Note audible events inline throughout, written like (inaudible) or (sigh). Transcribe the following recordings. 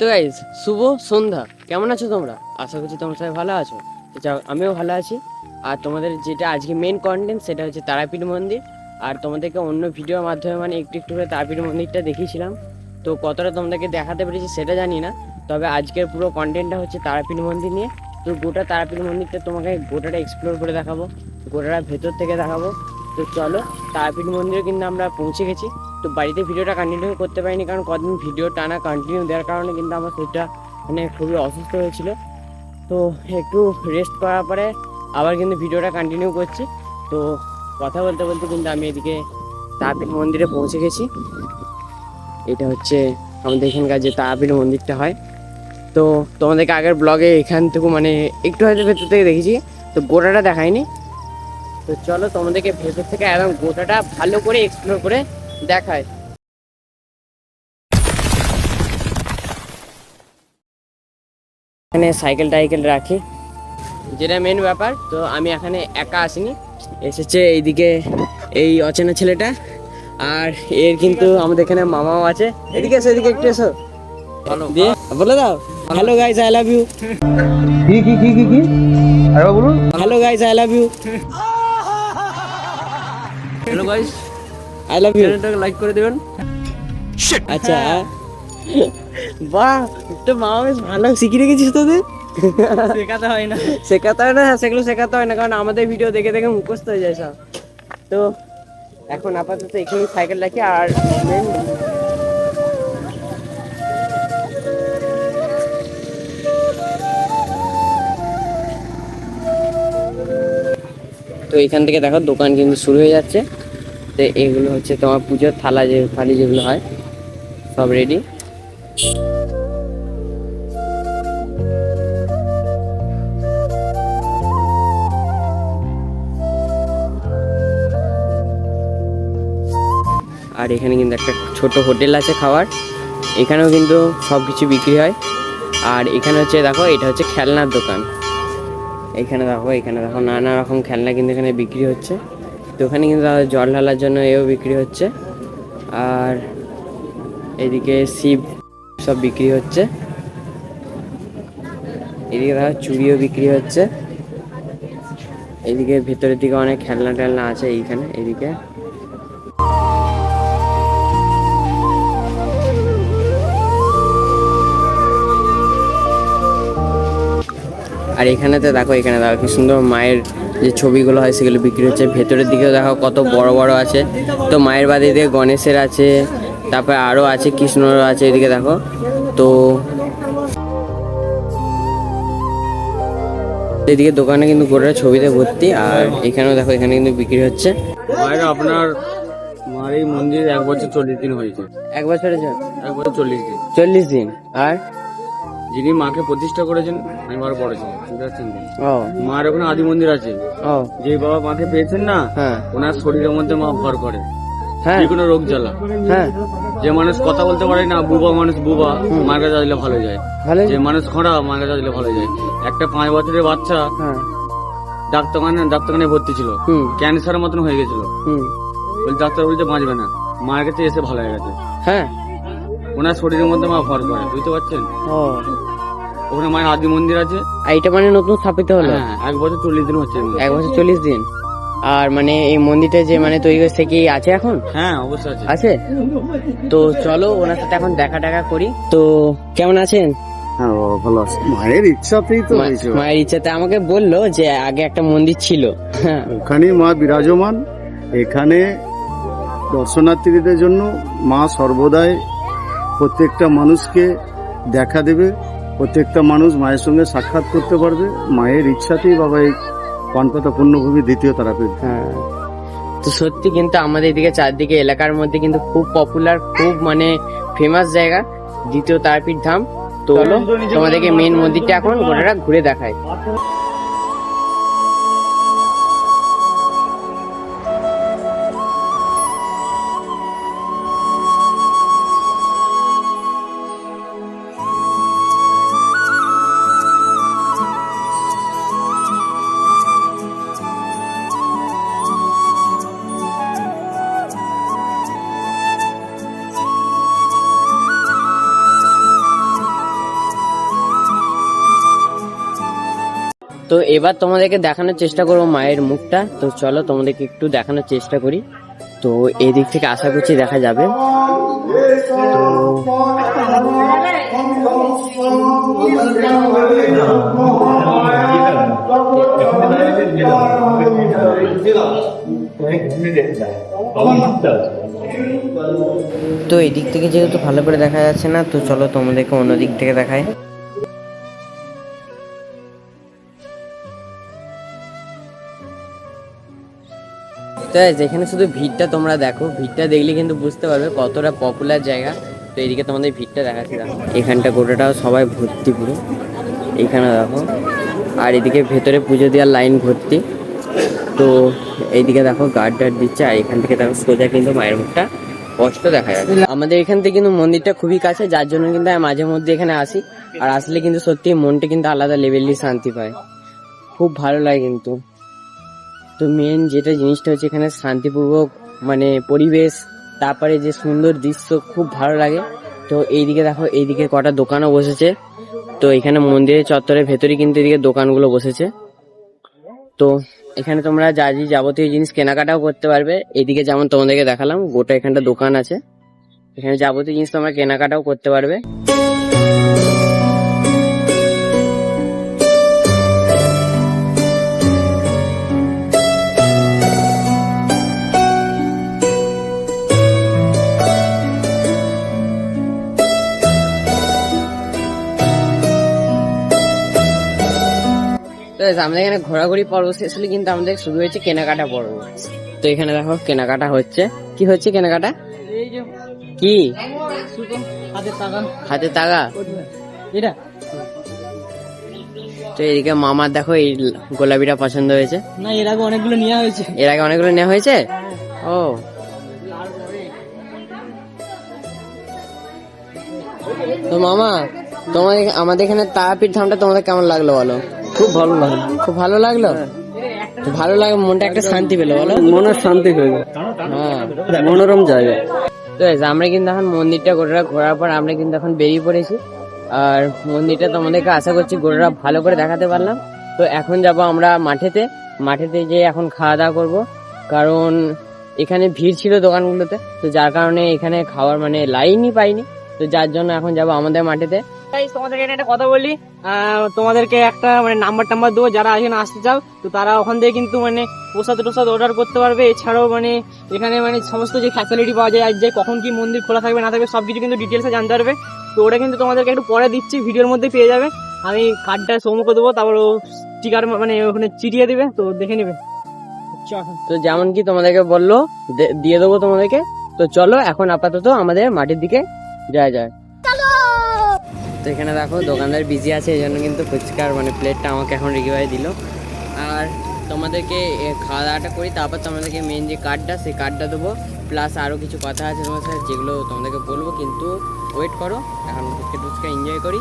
তো গাইজ শুভ সন্ধ্যা। কেমন আছো তোমরা? আশা করছি তোমরা সবাই ভালো আছো। তো যাও, আমিও ভালো আছি। আর তোমাদের যেটা আজকে মেন কন্টেন্ট সেটা হচ্ছে তারাপীঠ মন্দির। আর তোমাদেরকে অন্য ভিডিওর মাধ্যমে মানে একটু একটু করে তারাপীঠ মন্দিরটা দেখিয়েছিলাম। তো কতটা তোমাদেরকে দেখাতে পেরেছি সেটা জানি না। তবে আজকের পুরো কন্টেন্টটা হচ্ছে তারাপীঠ মন্দির নিয়ে। তো গোটা তারাপীঠ মন্দিরটা তোমাকে গোটাটা এক্সপ্লোর করে দেখাবো। গোটাটা ভেতর থেকে দেখাবো। তো চলো, তারাপীঠ মন্দিরে কিন্তু আমরা পৌঁছে গেছি। তো বাড়িতে ভিডিওটা কন্টিনিউ করতে পারিনি কারণ কদিন ভিডিও টানা কন্টিনিউ দেওয়ার কারণে কিন্তু আমার শরীরটা মানে খুবই অসুস্থ হয়েছিল। তো একটু রেস্ট করার পরে আবার কিন্তু ভিডিওটা কন্টিনিউ করছি। তো কথা বলতে বলতে কিন্তু আমি এদিকে তারাপীঠ মন্দিরে পৌঁছে গেছি। এটা হচ্ছে আমাদের এখানকার যে তারাপীঠ মন্দিরটা হয়। তো তোমাদেরকে আগের ব্লগে এখান থেকে মানে একটু হয়তো ভেতর থেকে দেখেছি, তো গোটাটা দেখায়নি তো চলো তোমাদেরকে ভেতর থেকে একদম গোটাটা ভালো করে এক্সপ্লোর করে দেখায়। এখানে সাইকেল টাইকেল রাখি। যেটা মেন ব্যাপার তো আমি এখানে একা আসিনি। এসেছে এইদিকে এই অচেনা ছেলেটা আর এর কিন্তু আমাদের এখানে মামাও আছে। এদিকে এসো এদিকে একটু এসো। দিয়ে বলে দাও। Hello guys I love you কি কি কি কি কি? আরে বলুন। Hello guys I love you hello guys I love you চ্যানেলটাকে লাইক করে দেবেন। আচ্ছা। (laughs) বাহ তো মামা বেশ ভালো শিখিয়ে রেখেছিস তোদের। শেখাতে হয় না। শেখাতে হয় না হ্যাঁ, সেগুলো শেখাতে হয় না কারণ আমাদের ভিডিও দেখে দেখে মুখস্থ হয়ে যায় সব। তো এখন আপাতত এখানে সাইকেল রাখি আর তো এখান থেকে দেখো দোকান কিন্তু শুরু হয়ে যাচ্ছে। তো এগুলো হচ্ছে তোমার পুজোর থালা যে থালি যেগুলো হয়, সব রেডি আর এখানে কিন্তু একটা ছোট হোটেল আছে খাওয়ার, এখানেও কিন্তু সব কিছু বিক্রি হয়। আর এখানে হচ্ছে দেখো, এটা হচ্ছে খেলনার দোকান। এখানে দেখো এখানে দেখো নানা রকম খেলনা কিন্তু এখানে বিক্রি হচ্ছে। তো ওখানে কিন্তু দেখো জল ঢালার জন্য এও বিক্রি হচ্ছে। আর এদিকে শিব সব বিক্রি হচ্ছে। এদিকে দেখো চুড়িও বিক্রি হচ্ছে। এদিকে ভেতরের দিকে অনেক খেলনা টেলনা আছে এইখানে, এদিকে। আর এখানেতে দেখো, এখানে দেখো কি সুন্দর মায়ের যে ছবিগুলো হয় সেগুলো বিক্রি হচ্ছে। ভেতরের দিকেও দেখো কত বড় বড় আছে। তো মায়ের বাড়ি দিকে গণেশের আছে তারপরে আরও আছে কৃষ্ণরও আছে এদিকে দেখো। তো এদিকে দোকানে কিন্তু গোটা ছবিতে ভর্তি আর এখানেও দেখো এখানে কিন্তু বিক্রি হচ্ছে। মায়ের আপনার মার এই মন্দির এক বছর চল্লিশ দিন হয়েছে। এক বছর চল্লিশ দিন। চল্লিশ দিন আর যিনি মাকে প্রতিষ্ঠা করেছেন আমি মার বড় ছিলাম বুঝতে পারছেন তো? মার ওখানে আদি মন্দির আছে। যে বাবা মাকে পেয়েছেন না হ্যাঁ। ওনার শরীরের মধ্যে মা ভর করে। হ্যাঁ। যে কোনো রোগ জ্বালা। হ্যাঁ। যে মানুষ কথা বলতে পারে না বুবা মানুষ বুবা মার কাছে আসলে ভালো যায়। ভালো যে মানুষ খরা মার কাছে আসলে ভালো যায়। একটা পাঁচ বছরের বাচ্চা হ্যাঁ। ডাক্তারখানে ডাক্তারখানায় ভর্তি ছিল। হুম। ক্যান্সারের মতন হয়ে গেছিল। হুম। বলে ডাক্তার বলছে বাঁচবে না। মায়ের কাছে এসে ভালো হয়ে গেছে। হ্যাঁ। ওনার শরীরের মধ্যে মা ভর করে বুঝতে পারছেন? ও। ওখানে মায়ের আদি মন্দির আছে। আর এটা মানে নতুন স্থাপিত হলো? হ্যাঁ এক বছর চল্লিশ দিন হচ্ছে এক বছর চল্লিশ দিন। আর মানে এই মন্দিরটা যে মানে তৈরি হয়েছে কি আছে এখন? হ্যাঁ অবশ্যই আছে। আছে? তো চলো ওনার সাথে এখন দেখা টাকা করি। তো কেমন আছেন? হ্যাঁ বাবা, ভালো আছে। মায়ের ইচ্ছাতেই তো হয়েছে। মায়ের ইচ্ছাতে আমাকে বলল যে আগে একটা মন্দির ছিল। হ্যাঁ ওখানেই মা বিরাজমান। এখানে দর্শনার্থীদের জন্য মা সর্বদাই প্রত্যেকটা মানুষকে দেখা দেবে প্রত্যেকটা মানুষ মায়ের সঙ্গে সাক্ষাৎ করতে পারবে মায়ের ইচ্ছাতেই বাবা এই পানপাতা পূর্ণভূমি দ্বিতীয় তারাপীঠ। হ্যাঁ। তো সত্যি কিন্তু আমাদের এদিকে চারদিকে এলাকার মধ্যে কিন্তু খুব পপুলার খুব মানে ফেমাস জায়গা দ্বিতীয় তারাপীঠ ধাম। তো চলো তোমাদেরকে মেন মন্দিরটা এখন গোটাটা ঘুরে দেখায় এবার তোমাদেরকে দেখানোর চেষ্টা করব মায়ের মুখটা। তো চলো তোমাদেরকে একটু দেখানোর চেষ্টা করি। তো এদিক থেকে আশা করছি দেখা যাবে। তো এদিক থেকে যেহেতু ভালো করে দেখা যাচ্ছে না, তো চলো তোমাদেরকে অন্য দিক থেকে দেখায় তাই যেখানে শুধু ভিড়টা তোমরা দেখো, ভিড়টা দেখলে কিন্তু বুঝতে পারবে কতটা পপুলার জায়গা। তো এইদিকে তোমাদের ভিড়টা দেখাচ্ছি দেখো। এখানটা গোটাটাও সবাই ভর্তি পুরো। এইখানে দেখো। আর এদিকে ভেতরে পুজো দেওয়ার লাইন ভর্তি। তো এইদিকে দেখো গার্ড টার্ড দিচ্ছে, আর এখান থেকে দেখো সোজা কিন্তু মায়ের মুখটা স্পষ্ট দেখা যাচ্ছে। আমাদের এখান থেকে কিন্তু মন্দিরটা খুবই কাছে, যার জন্য কিন্তু আমি মাঝে মধ্যে এখানে আসি। আর আসলে কিন্তু সত্যি মনটা কিন্তু আলাদা লেভেলই শান্তি পায়। খুব ভালো লাগে কিন্তু। তো মেন যেটা জিনিসটা হচ্ছে এখানে শান্তিপূর্বক মানে পরিবেশ, তারপরে যে সুন্দর দৃশ্য খুব ভালো লাগে। তো এইদিকে দেখো, এইদিকে কটা দোকানও বসেছে। তো এখানে মন্দিরের চত্বরের ভেতরে কিন্তু এদিকে দোকানগুলো বসেছে। তো এখানে তোমরা যা যা যাবতীয় জিনিস কেনাকাটাও করতে পারবে। এদিকে যেমন তোমাদেরকে দেখালাম, গোটা এখানটা দোকান আছে। এখানে যাবতীয় জিনিস তোমরা কেনাকাটাও করতে পারবে। তো আমাদের এখানে ঘোরাঘুরি পর্ব শেষ হলে কিন্তু আমাদের শুরু হয়েছে কেনাকাটা পর্ব। তো এখানে দেখো কেনাকাটা হচ্ছে। কি হচ্ছে কেনাকাটা? কি? হাতে টাকা এটা? তো এদিকে মামার দেখো এই গোলাপিটা পছন্দ হয়েছে। না এর আগে অনেকগুলো নেওয়া হয়েছে। এর আগে অনেকগুলো নেওয়া হয়েছে? ও। তো মামা তোমার আমাদের এখানে তারাপীঠ ধামটা তোমাদের কেমন লাগল বলো? খুব ভালো লাগে। খুব ভালো লাগল? ভালো লাগে মনটা একটা শান্তি পেল বলো। মনের শান্তি হয়ে গেল। হ্যাঁ। মনোরম জায়গা। তো আমরা কিন্তু এখন মন্দিরটা গোটা ঘোরার পর আমরা কিন্তু এখন বেরিয়ে পড়েছি। আর মন্দিরটা তোমাদেরকে আশা করছি গোটা ভালো করে দেখাতে পারলাম। তো এখন যাব আমরা মাঠেতে। মাঠেতে যে এখন খাওয়া দাওয়া করব। কারণ এখানে ভিড় ছিল দোকানগুলোতে। তো যার কারণে এখানে খাওয়ার মানে লাইনই পাইনি। তো যার জন্য এখন যাব আমাদের মাঠেতে। Guys, তোমাদেরকে একটা কথা বলি। তোমাদেরকে একটা মানে নাম্বার টাম্বার দেবো যারা এখানে আসতে চাও তো তারা ওখান থেকে কিন্তু মানে প্রসাদ প্রসাদ অর্ডার করতে পারবে। এছাড়াও মানে এখানে মানে সমস্ত যে ফ্যাসিলিটি পাওয়া যায় যে কখন কি মন্দির খোলা থাকবে না থাকবে সব কিছু কিন্তু ডিটেলসে জানতে পারবে। তো ওটা কিন্তু তোমাদেরকে একটু পরে দিচ্ছি ভিডিওর মধ্যে পেয়ে যাবে। আমি কার্ডটা সৌমুখে দেবো তারপর ও স্টিকার মানে ওখানে চিটিয়ে দিবে তো দেখে নেবে। তো যেমন কি তোমাদেরকে বলল দিয়ে দেবো তোমাদেরকে। তো চলো এখন আপাতত আমাদের মাটির দিকে যায় যায়। এখানে দেখো, দোকানদার বিজি আছে, এই জন্য কিন্তু ফুচকার মানে প্লেটটা আমাকে এখন রিকভারি দিল। আর তোমাদেরকে খাওয়া দাওয়াটা করি, তারপর তোমাদেরকে মেন যে কার্ডটা সেই কার্ডটা দেবো। প্লাস আরও কিছু কথা আছে তোমার সাথে, যেগুলো তোমাদেরকে বলব, কিন্তু ওয়েট করো, এখন ফুচকা টুচকা এনজয় করি।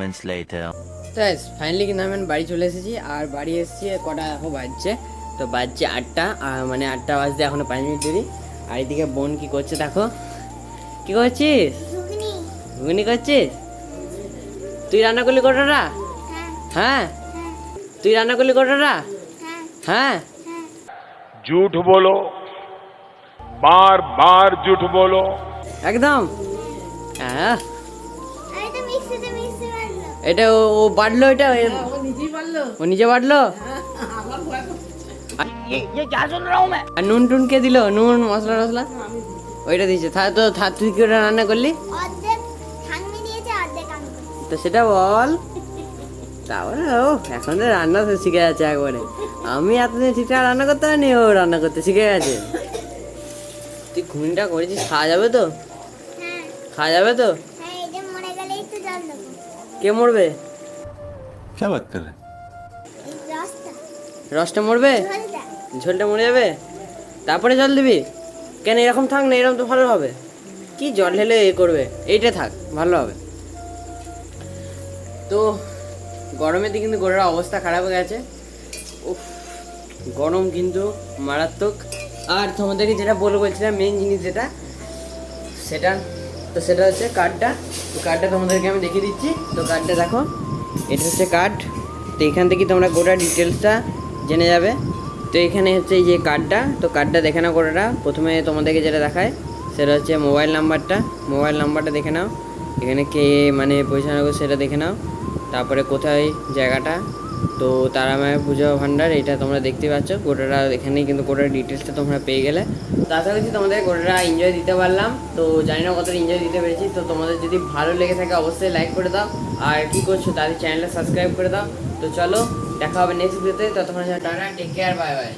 moments later. তো ফাইনালি কিন্তু আমি বাড়ি চলে এসেছি আর বাড়ি এসেছি কটা দেখো বাজছে তো বাজছে আটটা আর মানে আটটা বাজতে এখনো পাঁচ মিনিট দেরি আর এদিকে বোন কি করছে দেখো কি করছিস ঘুগনি করছিস তুই রান্না করলি কটাটা হ্যাঁ তুই রান্না করলি কটাটা হ্যাঁ झूठ बोलो बार बार झूठ बोलो একদম হ্যাঁ এটা ও ও বাড়লো এটা? ও নিজে বাড়লো? আর নুন টুন কে দিল? নুন মশলা টসলা? ওইটা দিয়েছে। তাহলে তো থা- তুই কি ওটা রান্না করলি? তো সেটা বল। তারপরে ও এখন তো রান্না তো শিখে যাচ্ছে একবারে। আমি এতদিন ঠিকঠাক রান্না করতে পারিনি ও রান্না করতে শিখে গেছে। তুই ঘুমটা করেছিস খাওয়া যাবে তো? হ্যাঁ। খাওয়া যাবে তো? কে মরবে क्या बात कर रहे এই রসটা রসটা মরবে ঝোলটা ঝোলটা মরে যাবে তারপরে জল দিবি কেন এরকম থাক না এরকম তো ভালো হবে কি জল ঢেলে এ করবে এইটা থাক ভালো হবে তো গরমেতে কিন্তু গোড়ার অবস্থা খারাপ হয়ে গেছে উফ গরম কিন্তু মারাত্মক আর তোমাদেরকে যেটা বলবো বলছিলাম মেন জিনিস যেটা সেটা তো সেটা হচ্ছে কার্ডটা তো কার্ডটা তোমাদেরকে আমি দেখিয়ে দিচ্ছি। তো কার্ডটা দেখো, এটা হচ্ছে কার্ড তো এখান থেকে তোমরা গোটা ডিটেলসটা জেনে যাবে। তো এখানে হচ্ছে এই যে কার্ডটা তো কার্ডটা দেখে নাও গোটাটা। প্রথমে তোমাদেরকে যেটা দেখায়, সেটা হচ্ছে মোবাইল নাম্বারটা মোবাইল নাম্বারটা দেখে নাও। এখানে কে মানে পয়সা নেব সেটা দেখে নাও। তারপরে কোথায় জায়গাটা। তো তারা মায়ের পুজো ভাণ্ডার এটা তোমরা দেখতে পাচ্ছ। গোটাটা এখানেই কিন্তু গোটার ডিটেলসটা তোমরা পেয়ে গেলে। তো আশা করছি তোমাদের গোটাটা এনজয় দিতে পারলাম। তো জানি না কতটা এনজয় দিতে পেরেছি। তো তোমাদের যদি ভালো লেগে থাকে অবশ্যই লাইক করে দাও। আর কি করছ তাদের চ্যানেলটা সাবস্ক্রাইব করে দাও। তো চলো, দেখা হবে নেক্সট ভিডিওতে ততক্ষণ tata take care bye bye